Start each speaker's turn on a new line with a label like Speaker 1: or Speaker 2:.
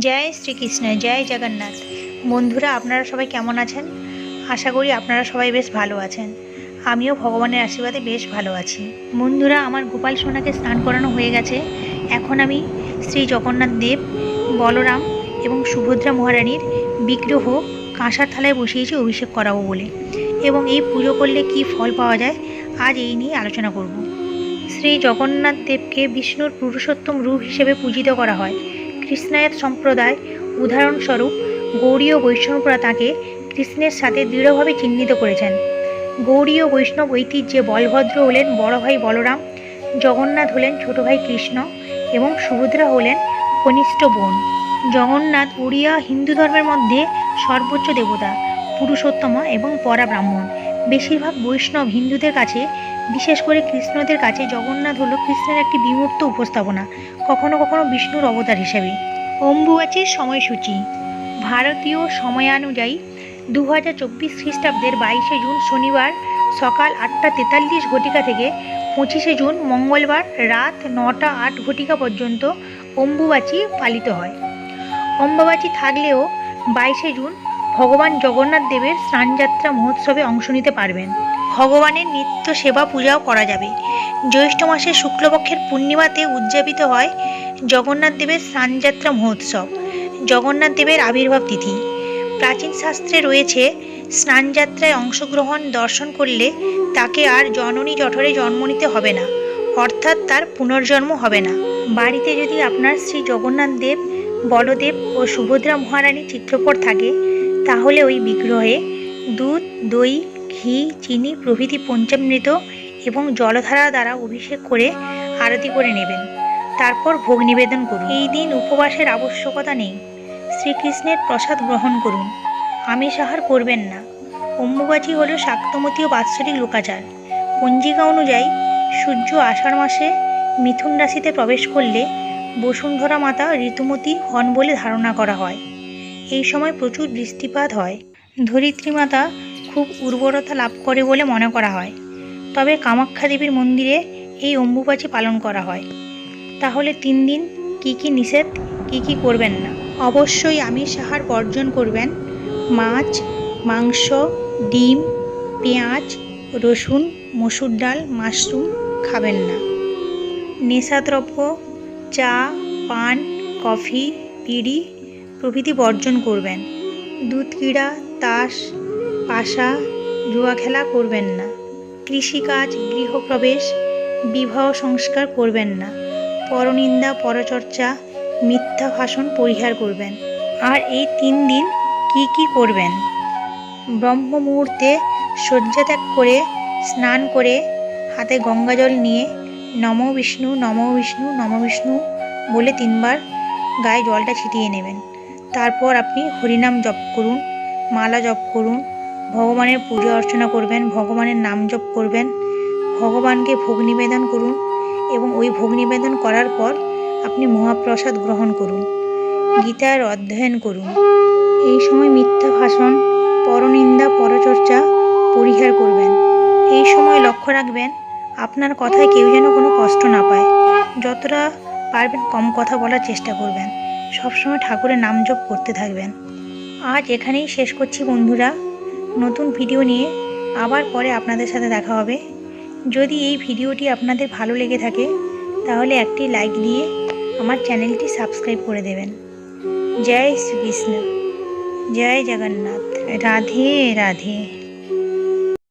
Speaker 1: জয় শ্রীকৃষ্ণ, জয় জগন্নাথ। বন্ধুরা, আপনারা সবাই কেমন আছেন? আশা করি আপনারা সবাই বেশ ভালো আছেন। আমিও ভগবানের আশীর্বাদে বেশ ভালো আছি। বন্ধুরা, আমার গোপাল সোনাকে স্নান করানো হয়ে গেছে। এখন আমি শ্রী জগন্নাথ দেব, বলরাম এবং সুভদ্রা মহারানীর বিগ্রহ কাঁসার থালায় বসিয়েছি অভিষেক করাবো বলে। এবং এই পুজো করলে কি ফল পাওয়া যায়, আজ এই নিয়ে আলোচনা করব। শ্রী জগন্নাথ দেবকে বিষ্ণুর পুরুষোত্তম রূপ হিসেবে পূজিত করা হয়। কৃষ্ণায়ত সম্প্রদায়, উদাহরণস্বরূপ গৌড়ীয় বৈষ্ণবরা তাঁকে কৃষ্ণের সাথে দৃঢ়ভাবে চিহ্নিত করেছেন। গৌড়ীয় বৈষ্ণব ঐতিহ্যে বলভদ্র হলেন বড় ভাই বলরাম, জগন্নাথ হলেন ছোট ভাই কৃষ্ণ এবং সুভদ্রা হলেন কনিষ্ঠ বোন। জগন্নাথ উড়িয়া হিন্দু ধর্মের মধ্যে সর্বোচ্চ দেবতা, পুরুষোত্তমা এবং পরা ব্রাহ্মণ বেশিরভাগ বৈষ্ণব হিন্দুদের কাছে, বিশেষ করে কৃষ্ণদের কাছে জগন্নাথ হলো কৃষ্ণের একটি বিমূর্ত উপস্থাপনা, কখনো কখনো বিষ্ণুর অবতার হিসেবে। অম্বুবাচীর সময়সূচি, ভারতীয় সময়ানুযায়ী দু হাজার চব্বিশ খ্রিস্টাব্দের বাইশে জুন শনিবার সকাল আটটা তেতাল্লিশ ঘটিকা থেকে পঁচিশে জুন মঙ্গলবার রাত নটা আট ঘটিকা পর্যন্ত অম্বুবাচী পালিত হয়। অম্বাবাচী থাকলেও বাইশে জুন ভগবান জগন্নাথ দেবের স্নানযাত্রা মহোৎসবে অংশ নিতে পারবেন। ভগবানের নিত্য সেবা পূজাও করা যাবে। জ্যৈষ্ঠ মাসের শুক্লপক্ষের পূর্ণিমাতে উদযাপিত হয় জগন্নাথ দেবের স্নানযাত্রা মহোৎসব, জগন্নাথ দেবের আবির্ভাব তিথি। প্রাচীন শাস্ত্রে রয়েছে, স্নানযাত্রায় অংশগ্রহণ দর্শন করলে তাকে আর জননী জঠরে জন্ম নিতে হবে না, অর্থাৎ তার পুনর্জন্ম হবে না। বাড়িতে যদি আপনার শ্রী জগন্নাথ দেব, বলদেব ও সুভদ্রা মহারানী চিত্রপট থাকে তাহলে ওই বিগ্রহে দুধ, দই, ঘি, চিনি প্রভৃতি পঞ্চামৃত এবং জলধারা দ্বারা অভিষেক করে আরতি করে নেবেন। তারপর ভোগ নিবেদন করুন। এই দিন উপবাসের আবশ্যকতা নেই। শ্রীকৃষ্ণের প্রসাদ গ্রহণ করুন। আমিষ আহার করবেন না। অম্বুবাচী হল শাক্তমতী ও বাৎসরিক লোকাচার। পঞ্জিকা অনুযায়ী সূর্য আষাঢ় মাসে মিথুন রাশিতে প্রবেশ করলে বসুন্ধরা মাতা ঋতুমতী হন বলে ধারণা করা হয়। এই সময় প্রচুর বৃষ্টিপাত হয়। ধরিত্রী মাতা খুব উর্বরতা লাভ করে বলে মনে করা হয়। তবে কামাখ্যা দেবীর মন্দিরে এই অম্বুবাচী পালন করা হয়। তাহলে তিন দিন কি কি নিষেধ, কি কি করবেন না? অবশ্যই আমিষ আহার বর্জন করবেন। মাছ, মাংস, ডিম, পেঁয়াজ, রসুন, মসুর ডাল, মাশরুম খাবেন না। নেশাদ্রব্য, চা, পান, কফি, বিড়ি প্রভৃতি বর্জন করবেন। দুধ ক্রীড়া, তাস, পাশা, জুয়া খেলা করবেন না। কৃষিকাজ, গৃহপ্রবেশ, বিবাহ সংস্কার করবেন না। পরনিন্দা, পরচর্চা, মিথ্যা ভাষণ পরিহার করবেন। আর এই তিন দিন কি কি করবেন? ব্রহ্ম মুহূর্তে শয্যা ত্যাগ করে, স্নান করে, হাতে গঙ্গাজল নিয়ে, নম বিষ্ণু নম বিষ্ণু নম বিষ্ণু বলে তিনবার গায়ে জলটা ছিটিয়ে নেবেন। তারপর আপনি হরিনাম জপ করুন, মালা জপ করুন, ভগবানের পূজা অর্চনা করবেন, ভগবানের নাম জপ করবেন, ভগবানকে ভোগ নিবেদন করুন এবং ওই ভোগ নিবেদন করার পর আপনি মহাপ্রসাদ গ্রহণ করুন, গীতার অধ্যয়ন করুন। এই সময় মিথ্যা ভাষণ, পরনিন্দা, পরচর্চা পরিহার করবেন। এই সময় লক্ষ্য রাখবেন, আপনার কথায় কেউ যেন কোনো কষ্ট না পায়। যতটা পারবেন কম কথা বলার চেষ্টা করবেন। সবসময় ঠাকুরের নাম জপ করতে থাকবেন। আজ এখানেই শেষ করছি বন্ধুরা। নতুন ভিডিও নিয়ে আবার পরে আপনাদের সাথে দেখা হবে। যদি এই ভিডিওটি আপনাদের ভালো লেগে থাকে, তাহলে একটি লাইক দিয়ে আমার চ্যানেলটি সাবস্ক্রাইব করে দেবেন। জয় শ্রীকৃষ্ণ জয় জগন্নাথ। রাধে রাধে।